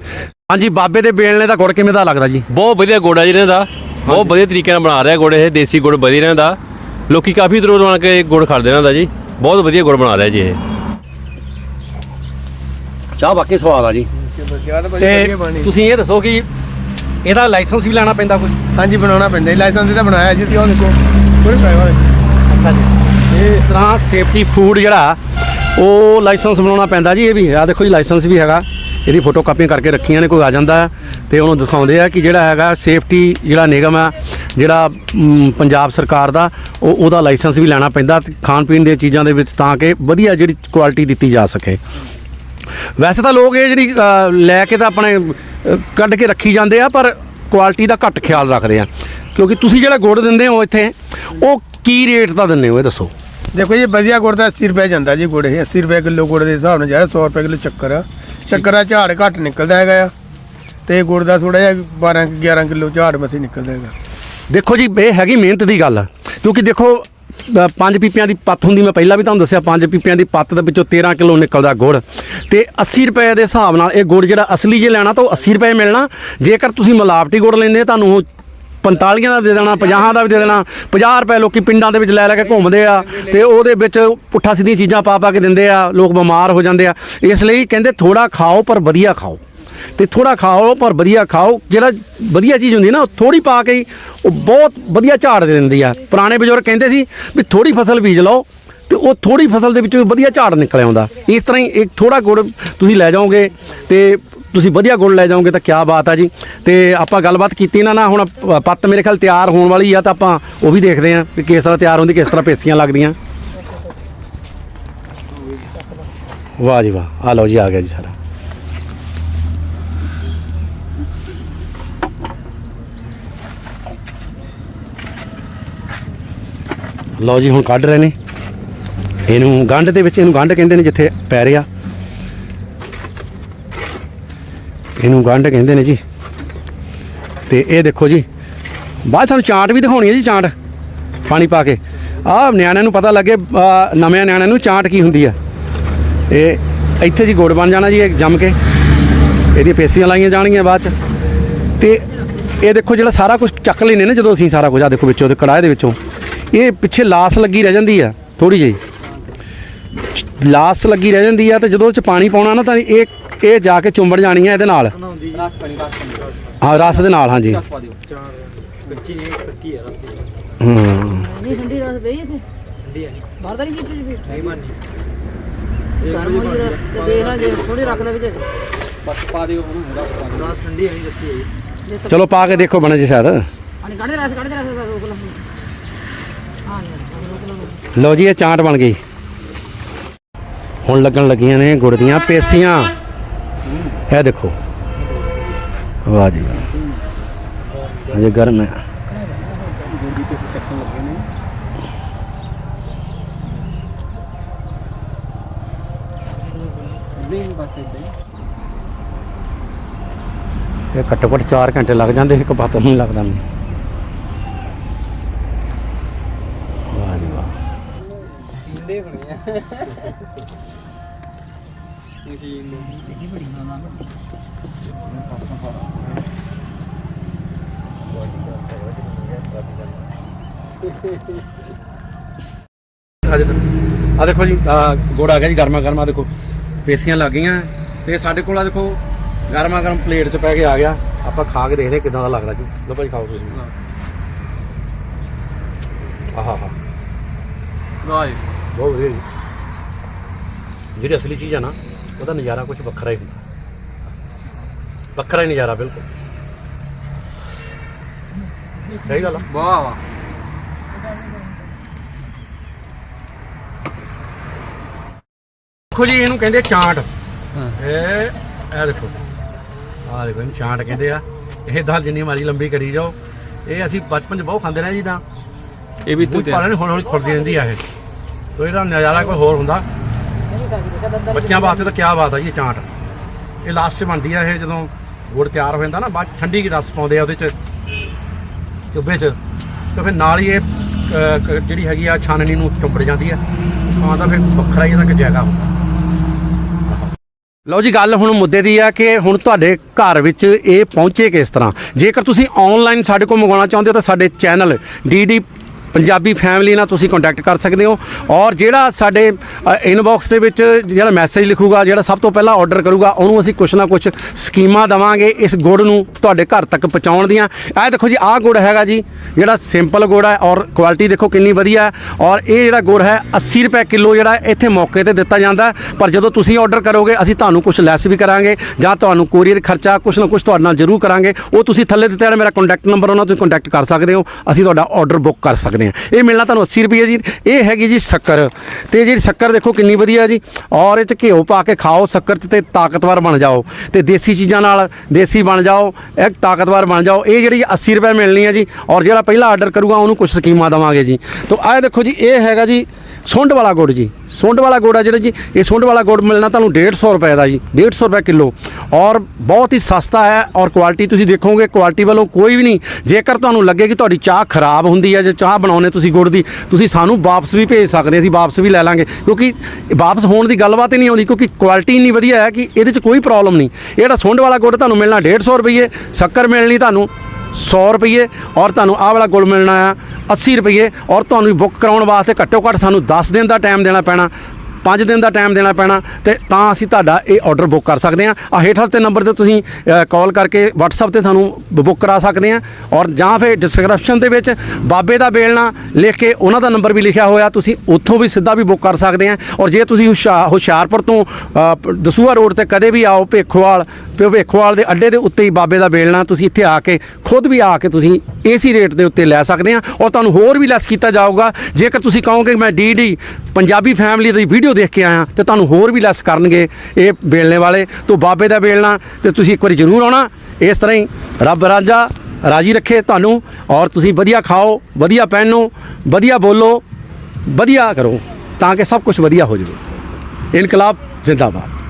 ਹਾਂਜੀ ਬਾਬੇ ਦੇ ਬੇਲਣੇ ਦਾ ਗੁੜ ਕਿਵੇਂ ਦਾ ਲੱਗਦਾ ਜੀ? ਬਹੁਤ ਵਧੀਆ ਗੁੜ ਹੈ ਜੀ ਇਹਨਾਂ ਦਾ। ਬਹੁਤ ਵਧੀਆ ਤਰੀਕੇ ਨਾਲ ਬਣਾ ਰਿਹਾ ਗੁੜ ਇਹ ਦੇਸੀ ਗੁੜ ਵਧੀਆ ਇਹਨਾਂ ਦਾ। ਲੋਕੀ ਕਾਫੀ ਦੂਰੋਂ ਦੂਰੋਂ ਆ ਕੇ ਗੁੜ ਖੜਦੇ ਇਹਨਾਂ ਦਾ ਜੀ। ਬਹੁਤ ਵਧੀਆ ਗੁੜ ਬਣਾ ਰਿਹਾ ਜੀ ਇਹ। ਚਾਹ ਬਾਕੀ ਸਵਾਦ ਆ ਜੀ। ਤੇ ਤੁਸੀਂ ਇਹ ਦੱਸੋ ਕਿ ਇਹਦਾ ਲਾਇਸੈਂਸ ਵੀ ਲੈਣਾ ਪੈਂਦਾ ਕੋਈ? ਹਾਂਜੀ ਬਣਾਉਣਾ ਪੈਂਦਾ ਜੀ। ਲਾਇਸੈਂਸ ਇਹਦਾ ਬਣਾਇਆ ਜੀ ਤੇ ਉਹ ਦੇਖੋ। ਪੂਰੀ ਪ੍ਰਾਈਵੇਟ ਅੱਛਾ ਜੀ। ਇਸ ਤਰ੍ਹਾਂ ਸੇਫਟੀ ਫੂਡ ਜਿਹੜਾ, ਉਹ ਲਾਇਸੈਂਸ ਬਣਾਉਣਾ ਪੈਂਦਾ ਜੀ ਇਹ ਵੀ। ਆ ਦੇਖੋ ਜੀ ਲਾਇਸੈਂਸ ਵੀ ਹੈਗਾ। ਇਹਦੀ ਫੋਟੋ ਕਾਪੀਆਂ ਕਰਕੇ ਰੱਖੀਆਂ ਨੇ, ਕੋਈ ਆ ਜਾਂਦਾ। ਹੈ ਤੇ ਉਹਨੂੰ ਦਿਖਾਉਂਦੇ ਆ ਕਿ ਜਿਹੜਾ ਹੈਗਾ ਸੇਫਟੀ ਜਿਹੜਾ ਨਿਗਮ ਆ, ਜਿਹੜਾ ਪੰਜਾਬ ਸਰਕਾਰ ਦਾ, ਉਹ, ਉਹਦਾ ਲਾਇਸੈਂਸ ਵੀ ਲੈਣਾ ਪੈਂਦਾ ਖਾਣ ਪੀਣ ਦੀਆਂ ਚੀਜ਼ਾਂ ਦੇ ਵਿੱਚ ਤਾਂ ਕਿ ਵਧੀਆ ਜਿਹੜੀ ਕੁਆਲਿਟੀ ਦਿੱਤੀ ਜਾ ਸਕੇ। ਵੈਸੇ ਤਾਂ ਲੋਕ ਇਹ ਜਿਹੜੀ ਲੈ ਕੇ ਤਾਂ ਆਪਣੇ ਕੱਢ ਕੇ ਰੱਖੀ ਜਾਂਦੇ ਆ, ਪਰ ਕੁਆਲਿਟੀ ਦਾ ਘੱਟ ਖਿਆਲ ਰੱਖਦੇ ਆ। ਕਿਉਂਕਿ ਤੁਸੀਂ ਜਿਹੜਾ ਗੁੜ ਦਿੰਦੇ ਹੋ ਇੱਥੇ, ਉਹ ਕੀ ਰੇਟ ਦਾ ਦਿੰਦੇ ਹੋ, ਇਹ ਦੱਸੋ? ਦੇਖੋ ਜੀ ਵਧੀਆ ਗੁੜ ਦਾ 80 ਰੁਪਏ ਜਾਂਦਾ ਜੀ ਗੁੜ ਇਹ। 80 ਰੁਪਏ ਕਿਲੋ ਗੁੜ ਦੇ ਹਿਸਾਬ ਨਾਲ ਜਿਹੜਾ 100 ਰੁਪਏ ਕਿਲੋ ਚੱਕਰ ਆ। ਚੱਕਰ ਦਾ ਝਾੜ ਘੱਟ ਨਿਕਲਦਾ ਹੈਗਾ ਆ। ਤੇ ਗੁੜ ਦਾ ਥੋੜਾ ਜਿਹਾ 12 ਕੁ 11 ਕਿਲੋ ਝਾੜ ਮਥੇ ਨਿਕਲਦਾ ਹੈਗਾ। ਦੇਖੋ ਜੀ ਇਹ ਹੈਗੀ ਮਿਹਨਤ ਦੀ ਗੱਲ। ਕਿਉਂਕਿ ਦੇਖੋ ਅ, ਪੰਜ ਪੀਪਿਆਂ ਦੀ ਪੱਤ ਹੁੰਦੀ ਮੈਂ ਪਹਿਲਾਂ ਵੀ ਤੁਹਾਨੂੰ ਦੱਸਿਆ ਪੰਜ ਪੀਪਿਆਂ ਦੀ ਪੱਤ ਦੇ ਵਿੱਚੋਂ 13 ਕਿਲੋ ਨਿਕਲਦਾ ਗੁੜ। ਤੇ 80 ਰੁਪਏ ਦੇ ਹਿਸਾਬ ਨਾਲ ਇਹ ਗੁੜ ਜਿਹੜਾ ਅਸਲੀ ਜੇ ਲੈਣਾ ਤਾਂ ਉਹ 80 ਰੁਪਏ ਮਿਲਣਾ। ਜੇਕਰ ਤੁਸੀਂ ਮਿਲਾਵਟੀ ਗੁੜ ਲੈਂਦੇ ਤੁਹਾਨੂੰ ਉਹ 45 ਦਾ ਵੀ ਦੇ ਦੇਣਾ 50 ਦਾ ਵੀ ਦੇ ਦੇਣਾ 50 ਰੁਪਏ ਲੋਕੀ ਪਿੰਡਾਂ ਦੇ ਵਿੱਚ ਲੈ ਲੈ ਕੇ ਘੁੰਮਦੇ ਆ ਤੇ ਉਹਦੇ ਵਿੱਚ ਪੁੱਠਾ ਸਿੱਧੀਆਂ ਚੀਜ਼ਾਂ ਪਾ ਪਾ ਕੇ ਦਿੰਦੇ ਆ, ਲੋਕ ਬਿਮਾਰ ਹੋ ਜਾਂਦੇ ਆ। ਇਸ ਲਈ ਕਹਿੰਦੇ ਥੋੜਾ ਖਾਓ ਪਰ ਵਧੀਆ ਖਾਓ। ਤੇ ਥੋੜਾ ਖਾਓ ਪਰ ਵਧੀਆ ਖਾਓ, ਜਿਹੜਾ ਵਧੀਆ ਚੀਜ਼ ਹੁੰਦੀ ਨਾ, ਉਹ ਥੋੜੀ ਪਾ ਕੇ ਹੀ ਉਹ ਬਹੁਤ ਵਧੀਆ ਝਾੜ ਦੇ ਦਿੰਦੀ ਆ। ਪੁਰਾਣੇ ਬਜ਼ੁਰਗ ਕਹਿੰਦੇ ਸੀ ਵੀ ਥੋੜੀ ਫਸਲ ਬੀਜ ਲਓ ਤੇ ਉਹ ਥੋੜੀ ਫਸਲ ਦੇ ਵਿੱਚੋਂ ਵਧੀਆ ਝਾੜ ਨਿਕਲ ਆਉਂਦਾ। ਇਸ ਤਰ੍ਹਾਂ ਹੀ ਇੱਕ ਥੋੜਾ ਗੁੜ ਤੁਸੀਂ ਲੈ ਜਾਓਗੇ ਤੇ ਤੁਸੀਂ ਵਧੀਆ ਗੁਣ ਲੈ ਜਾਓਗੇ ਤਾਂ ਕੀ ਬਾਤ ਆ ਜੀ। ਤੇ ਆਪਾਂ ਗੱਲਬਾਤ ਕੀਤੀ ਨਾ ਨਾ ਹੁਣ ਪੱਤ ਮੇਰੇ ਖਿਆਲ ਤਿਆਰ ਹੋਣ ਵਾਲੀ ਆ ਤਾਂ ਆਪਾਂ ਉਹ ਵੀ ਦੇਖਦੇ ਆਂ ਵੀ ਕਿਸ ਤਰ੍ਹਾਂ ਤਿਆਰ ਹੁੰਦੀ, ਕਿਸ ਤਰ੍ਹਾਂ ਪੇਸੀਆਂ ਲੱਗਦੀਆਂ। ਵਾਹ ਜੀ ਵਾਹ, ਆ ਲਓ ਜੀ, ਆ ਗਿਆ ਜੀ ਸਾਰਾ। ਲਓ ਜੀ, ਹੁਣ ਕੱਢ ਰਹੇ ਨੇ। ਇਹਨੂੰ ਗੰਢ ਦੇ ਵਿੱਚ ਇਹਨੂੰ ਗੰਢ ਕਹਿੰਦੇ ਨੇ ਜਿੱਥੇ ਪੈ ਰਿਹਾ। ਇਹਨੂੰ ਗੰਢ ਕਹਿੰਦੇ ਨੇ ਜੀ। ਤੇ ਇਹ ਦੇਖੋ ਜੀ, ਬਾਅਦ ਤੁਹਾਨੂੰ ਚਾਂਟ ਵੀ ਦਿਖਾਉਣੀ ਹੈ ਜੀ, ਚਾਂਟ। ਪਾਣੀ ਪਾ ਕੇ। ਆਹ ਨਿਆਣਿਆਂ ਨੂੰ ਪਤਾ ਲੱਗੇ, ਆਹ ਨਵੇਂ ਨਿਆਣਿਆਂ ਨੂੰ ਚਾਂਟ ਕੀ ਹੁੰਦੀ ਆ। ਇਹ ਇੱਥੇ ਜੀ ਗੁੜ ਬਣ ਜਾਣਾ ਜੀ, ਇਹ ਜੰਮ ਕੇ। ਇਹਦੀਆਂ ਪੇਸੀਆਂ ਲਾਈਆਂ ਜਾਣਗੀਆਂ ਬਾਅਦ ਚ। ਤੇ ਇਹ ਦੇਖੋ ਜਿਹੜਾ ਸਾਰਾ ਕੁਝ ਚੱਕ ਲੈਨੇ ਨੇ, ਜਦੋਂ ਅਸੀਂ ਸਾਰਾ ਕੁਝ ਆ ਦੇਖੋ ਵਿੱਚੋਂ ਤੇ ਕੜਾਹ ਦੇ ਵਿੱਚੋਂ। ਇਹ ਪਿੱਛੇ ਲਾਸ ਲੱਗੀ ਰਹਿ ਜਾਂਦੀ ਆ ਥੋੜੀ ਜਿਹੀ। ਲਾਸ ਲੱਗੀ ਰਹਿ ਜਾਂਦੀ ਆ ਤੇ ਜਦੋਂ ਉਹ ਚ ਪਾਣੀ ਪਾਉਣਾ ਨਾ ਤਾਂ ਇਹ ਇਹ ਜਾ ਕੇ ਚੁੰਬੜ ਜਾਣੀ ਆ ਇਹਦੇ ਨਾਲ। ਹਾਂ ਰਸ ਦੇ ਨਾਲ ਹਾਂਜੀ। ਹਾਂ ਨਹੀਂ ਠੰਡੀ ਰਸ ਪਈ ਇੱਥੇ। ਠੰਡੀ ਹੈ ਬਾਹਰ ਤਾਂ ਨਹੀਂ ਕੀਤੀ ਜੀ ਨਹੀਂ ਮਾਨੀ ਗਰਮ ਹੋਈ ਰਸ ਤੇ ਦੇਖ ਲਾ ਜੇ ਥੋੜੀ ਰੱਖ ਲੈ ਵਿੱਚ। ਚਲੋ ਪਾ ਕੇ ਦੇਖੋ ਬਣੇ ਜੀ ਸ਼ਾਇਦ। ਕੱਢ ਦੇ ਰਸ ਕੱਢ ਦੇ ਰਸ ਰੋਕ ਲਾ। ਲਓ ਜੀ ਇਹ ਚਾਟ ਬਣ ਗਈ। ਹੁਣ ਲੱਗਣ ਲੱਗੀਆਂ ਨੇ ਗੁੜ ਦੀਆਂ ਪੇਸੀਆਂ। ਇਹ ਦੇਖੋ। ਵਾਹ ਜੀ ਵਾਹ। ਅਜੇ ਗਰਮ ਹੈ। ਇਹ ਘੱਟੋ ਘੱਟ 4 ਘੰਟੇ ਲੱਗ ਜਾਂਦੇ, ਇੱਕ ਪਤਾ ਨਹੀਂ ਲੱਗਦਾ ਮੈਨੂੰ। ਵਾਹ ਜੀ ਵਾਹ। ਬੜੀ ਮਾਮਾ ਆ ਦੇਖੋ ਆ ਦੇਖੋ ਜੀ ਆ ਗੁੜ ਆ ਗਿਆ ਜੀ ਗਰਮਾ ਗਰਮਾ ਦੇਖੋ। ਪੇਸੀਆਂ ਲੱਗ ਗਈਆਂ। ਤੇ ਸਾਡੇ ਕੋਲ ਆ ਦੇਖੋ ਗਰਮਾ ਗਰਮ ਪਲੇਟ 'ਚ ਪੈ ਕੇ ਆ ਗਿਆ। ਆਪਾਂ ਖਾ ਕੇ ਦੇਖਦੇ ਕਿਦਾਂ ਦਾ ਲੱਗਦਾ ਜੀ। ਲਓ ਭਾਈ ਖਾਓ ਤੁਸੀਂ। ਆਹਾ ਹਾ। ਵਾਹ ਬਹੁਤ ਵਧੀਆ ਜੀ। ਜਿਹੜੀ ਅਸਲੀ ਚੀਜ਼ ਆ ਨਾ ਉਹਦਾ ਨਜ਼ਾਰਾ ਕੁਝ ਵੱਖਰਾ ਹੀ ਹੁੰਦਾ। ਵੱਖਰਾ ਹੀ ਨਜ਼ਾਰਾ ਬਿਲਕੁਲ। ਸਹੀ ਗੱਲ ਆ। ਵਾਹ ਵਾਹ। ਦੇਖੋ ਜੀ ਇਹਨੂੰ ਕਹਿੰਦੇ ਚਾਂਟ। ਇਹ ਇਹ ਦੇਖੋ। ਆਹ ਦੇਖੋ ਇਹਨੂੰ ਚਾਂਟ ਕਹਿੰਦੇ ਆ। ਇਹ ਦਾਲ ਜਿੰਨੀ ਮਰਜ਼ੀ ਲੰਬੀ ਕਰੀ ਜਾਓ। ਇਹ ਅਸੀਂ ਬਚਪਨ 'ਚ ਬਹੁਤ ਖਾਂਦੇ ਰਹੇ ਜੀ ਤਾਂ। ਇਹ ਵੀ ਮੂੰਹ 'ਚ ਪਾ ਲੈਣੀ ਹੌਲੀ ਹੌਲੀ ਖੁਰਦੀ ਰਹਿੰਦੀ ਆ ਇਹ। ਤੋ ਇਹਦਾ ਨਜ਼ਾਰਾ ਕੋਈ ਹੋਰ ਹੁੰਦਾ। ਬੱਚਿਆਂ ਵਾਸਤੇ ਤਾਂ ਕਿਆ ਬਾਤ ਆ ਜੀ ਇਹ ਚਾਂਟ। ਇਹ ਲਾਸਟ 'ਚ ਬਣਦੀ ਆ ਇਹ ਜਦੋਂ ਗੁੜ ਤਿਆਰ ਹੋ ਜਾਂਦਾ ਨਾ ਬਾਅਦ 'ਚ ਠੰਡੀ ਕੀ ਰਸ ਪਾਉਂਦੇ ਆ ਉਹਦੇ 'ਚ ਚੁੱਭੇ 'ਚ। ਤੇ ਫਿਰ ਨਾਲ ਹੀ ਇਹ ਕ- ਜਿਹੜੀ ਹੈਗੀ ਆ ਛਾਨਣੀ ਨੂੰ ਚੁੰਬੜ ਜਾਂਦੀ ਆ। ਖਾਣ ਦਾ ਫਿਰ ਵੱਖਰਾ ਹੀ ਇਹਦਾ ਕਿ ਜਾਗਾ ਹੁੰਦਾ। ਲਓ ਜੀ ਗੱਲ ਹੁਣ ਮੁੱਦੇ ਦੀ ਆ ਕਿ ਹੁਣ ਤੁਹਾਡੇ ਘਰ ਵਿੱਚ ਇਹ ਪਹੁੰਚੇ ਕਿਸ ਤਰ੍ਹਾਂ? ਜੇਕਰ ਤੁਸੀਂ ਆਨਲਾਈਨ ਸਾਡੇ ਕੋਲ ਮੰਗਵਾਉਣਾ ਚਾਹੁੰਦੇ ਹੋ ਤਾਂ ਸਾਡੇ ਚੈਨਲ ਡੀਡੀ ਪੰਜਾਬੀ ਫੈਮਿਲੀ ਨਾਲ ਤੁਸੀਂ ਕੰਟੈਕਟ ਕਰ ਸਕਦੇ ਹੋ। ਔਰ ਜਿਹੜਾ ਸਾਡੇ ਇਨਬਾਕਸ ਦੇ ਵਿੱਚ ਜਿਹੜਾ ਮੈਸੇਜ ਲਿਖੂਗਾ, ਜਿਹੜਾ ਸਭ ਤੋਂ ਪਹਿਲਾਂ ਆਰਡਰ ਕਰੂਗਾ, ਉਹਨੂੰ ਅਸੀਂ ਕੁਛ ਨਾ ਕੁਛ ਸਕੀਮਾਂ ਦਵਾਂਗੇ ਇਸ ਗੁੜ ਨੂੰ ਤੁਹਾਡੇ ਘਰ ਤੱਕ ਪਹੁੰਚਾਉਣ ਦੀਆਂ। ਇਹ ਦੇਖੋ ਜੀ, ਆਹ ਗੁੜ ਹੈਗਾ ਜੀ, ਜਿਹੜਾ ਸਿੰਪਲ ਗੁੜ ਹੈ ਔਰ ਕੁਆਲਿਟੀ ਦੇਖੋ ਕਿੰਨੀ ਵਧੀਆ ਔਰ ਇਹ ਜਿਹੜਾ ਗੁੜ ਹੈ 80 ਰੁਪਏ ਕਿਲੋ ਜਿਹੜਾ ਇੱਥੇ ਮੌਕੇ ਤੇ ਦਿੱਤਾ ਜਾਂਦਾ ਪਰ ਜਦੋਂ ਤੁਸੀਂ ਆਰਡਰ ਕਰੋਗੇ, ਅਸੀਂ ਤੁਹਾਨੂੰ ਕੁਝ ਲੈਸ ਵੀ ਕਰਾਂਗੇ ਜਾਂ ਤੁਹਾਨੂੰ ਕੋਰੀਅਰ ਖਰਚਾ ਕੁਝ ਨਾ ਕੁਝ ਤੁਹਾਡੇ ਨਾਲ ਜ਼ਰੂਰ ਕਰਾਂਗੇ। ਉਹ ਤੁਸੀਂ ਥੱਲੇ ਦਿੱਤਾ ਜਿਹੜਾ ਮੇਰਾ ਕੰਟੈਕਟ ਨੰਬਰ ਉਹਨਾਂ ਤੋਂ ਕੰਟੈਕਟ ਕਰ ਸਕਦੇ ਹੋ। ਅਸੀਂ ਤੁਹਾਡਾ ਆਰਡਰ ਬੁੱਕ ਕਰ ਸਕਦੇ ਹਾਂ ਇਹ ਮਿਲਣਾ ਤੁਹਾਨੂੰ 80 ਰੁਪਏ ਜੀ। ਇਹ ਹੈਗੀ ਜੀ ਸ਼ੱਕਰ। ਤੇ ਜਿਹੜੀ ਸ਼ੱਕਰ ਦੇਖੋ ਕਿੰਨੀ ਵਧੀਆ ਜੀ। ਔਰ ਇਹ ਚ ਘਿਓ ਪਾ ਕੇ ਖਾਓ, ਸ਼ੱਕਰ ਚ ਤੇ ਤਾਕਤਵਰ ਬਣ ਜਾਓ। ਤੇ ਦੇਸੀ ਚੀਜ਼ਾਂ ਨਾਲ ਦੇਸੀ ਬਣ ਜਾਓ ਇੱਕ ਤਾਕਤਵਰ ਬਣ ਜਾਓ। ਇਹ ਜਿਹੜੀ 80 ਰੁਪਏ ਮਿਲਣੀ ਹੈ ਜੀ। ਔਰ ਜਿਹੜਾ ਪਹਿਲਾ ਆਰਡਰ ਕਰੂਗਾ, ਉਹਨੂੰ ਕੁਝ ਸਕੀਮਾਂ ਦਵਾਂਗੇ ਜੀ। ਤੋਂ ਆਹ ਦੇਖੋ ਜੀ, ਇਹ ਹੈਗਾ ਜੀ ਸੁੰਡ ਵਾਲਾ ਗੁੜ ਜੀ ਸੁੰਡ ਵਾਲਾ ਗੁੜ ਆ ਜਿਹੜਾ ਜੀ, ਇਹ ਸੁੰਡ ਵਾਲਾ ਗੁੜ ਮਿਲਣਾ ਤੁਹਾਨੂੰ 150 ਰੁਪਏ ਦਾ ਜੀ 150 ਰੁਪਏ ਕਿਲੋ। ਔਰ ਬਹੁਤ ਹੀ ਸਸਤਾ ਹੈ ਔਰ ਕੁਆਲਿਟੀ ਤੁਸੀਂ ਦੇਖੋਗੇ, ਕੁਆਲਿਟੀ ਵੱਲੋਂ ਕੋਈ ਵੀ ਨਹੀਂ। ਜੇਕਰ ਤੁਹਾਨੂੰ ਲੱਗੇ ਕਿ ਤੁਹਾਡੀ ਚਾਹ ਖਰਾਬ ਹੁੰਦੀ ਹੈ ਜੇ ਚਾਹ ਬਣਾਉਨੇ ਤੁਸੀਂ ਗੁੜ ਦੀ, ਤੁਸੀਂ ਸਾਨੂੰ ਵਾਪਸ ਵੀ ਭੇਜ ਸਕਦੇ ਅਸੀਂ ਵਾਪਸ ਵੀ ਲੈ ਲਾਂਗੇ। ਕਿਉਂਕਿ ਵਾਪਸ ਹੋਣ ਦੀ ਗੱਲਬਾਤ ਹੀ ਨਹੀਂ ਆਉਂਦੀ, ਕਿਉਂਕਿ ਕੁਆਲਿਟੀ ਇੰਨੀ ਵਧੀਆ ਹੈ ਕਿ ਇਹਦੇ 'ਚ ਕੋਈ ਪ੍ਰੋਬਲਮ ਨਹੀਂ। ਇਹ ਜਿਹੜਾ ਸੁੰਡ ਵਾਲਾ ਗੁੜ ਤੁਹਾਨੂੰ ਮਿਲਣਾ 150 ਰੁਪਏ, ਸ਼ੱਕਰ ਮਿਲਣੀ ਤੁਹਾਨੂੰ 100 ਰੁਪਏ ਔਰ ਤੁਹਾਨੂੰ ਆਹ ਵਾਲਾ ਗੁੜ ਮਿਲਣਾ ਆ 80 ਰੁਪਏ ਔਰ ਤੁਹਾਨੂੰ ਬੁੱਕ ਕਰਾਉਣ ਵਾਸਤੇ ਘੱਟੋ ਘੱਟ ਸਾਨੂੰ 10 ਦਿਨ ਦਾ ਟਾਈਮ ਦੇਣਾ ਪੈਣਾ। 5 ਦਿਨ ਦਾ ਟਾਈਮ ਦੇਣਾ ਪੈਣਾ ਤੇ ਤਾਂ ਅਸੀਂ ਤੁਹਾਡਾ ਇਹ ਆਰਡਰ ਬੁੱਕ ਕਰ ਸਕਦੇ ਹਾਂ। ਆ ਹੇਠਾਂ ਤੇ ਨੰਬਰ ਤੇ ਤੁਸੀਂ ਕਾਲ ਕਰਕੇ WhatsApp ਤੇ ਸਾਨੂੰ ਬੁੱਕ ਕਰਾ ਸਕਦੇ ਹਾਂ। ਔਰ ਜਾਂ ਫਿਰ ਡਿਸਕ੍ਰਿਪਸ਼ਨ ਦੇ ਵਿੱਚ ਬਾਬੇ ਦਾ ਬੇਲਣਾ ਲਿਖ ਕੇ ਉਹਨਾਂ ਦਾ ਨੰਬਰ ਵੀ ਲਿਖਿਆ ਹੋਇਆ, ਤੁਸੀਂ ਉੱਥੋਂ ਵੀ ਸਿੱਧਾ ਵੀ ਬੁੱਕ ਕਰ ਸਕਦੇ ਹਾਂ। ਔਰ ਜੇ ਤੁਸੀਂ ਹੁਸ਼ਿਆ- ਹੁਸ਼ਿਆਰਪੁਰ ਤੋਂ ਦਸੂਆ ਰੋਡ ਤੇ ਕਦੇ ਵੀ ਆਓ ਭੇਖੋਵਾਲ ਭੇਖੋਵਾਲ ਦੇ ਅੱਡੇ ਦੇ ਉੱਤੇ ਹੀ ਬਾਬੇ ਦਾ ਬੇਲਣਾ, ਤੁਸੀਂ ਇੱਥੇ ਆ ਕੇ, ਖੁਦ ਵੀ ਆ ਕੇ ਤੁਸੀਂ ਏਸੀ ਰੇਟ ਦੇ ਉੱਤੇ ਲੈ ਸਕਦੇ ਆ ਔਰ ਤੁਹਾਨੂੰ ਹੋਰ ਵੀ ਲੈਸ ਕੀਤਾ ਜਾਊਗਾ। ਜੇਕਰ ਤੁਸੀਂ ਕਹੋਗੇ ਕਿ ਮੈਂ ਡੀਡੀ, ਪੰਜਾਬੀ ਫੈਮਿਲੀ ਦੀ ਵੀਡੀਓ ਦੇਖ ਕੇ ਆਇਆ ਤੇ ਤੁਹਾਨੂੰ ਹੋਰ ਵੀ ਲੈਸ ਕਰਨਗੇ ਇਹ ਬੇਲਣੇ ਵਾਲੇ। ਤੋਂ ਬਾਬੇ ਦਾ ਬੇਲਣਾ ਤੇ ਤੁਸੀਂ ਇੱਕ ਵਾਰੀ ਜ਼ਰੂਰ ਆਉਣਾ। ਇਸ ਤਰ੍ਹਾਂ ਹੀ ਰੱਬ ਰਾਜਾ ਰਾਜੀ ਰੱਖੇ ਤੁਹਾਨੂੰ ਔਰ ਤੁਸੀਂ ਵਧੀਆ ਖਾਓ, ਵਧੀਆ ਪਹਿਨੋ, ਵਧੀਆ ਬੋਲੋ, ਵਧੀਆ ਕਰੋ ਤਾਂ ਕਿ ਸਭ ਕੁਝ ਵਧੀਆ ਹੋ ਜਾਵੇ। ਇਨਕਲਾਬ ਜ਼ਿੰਦਾਬਾਦ।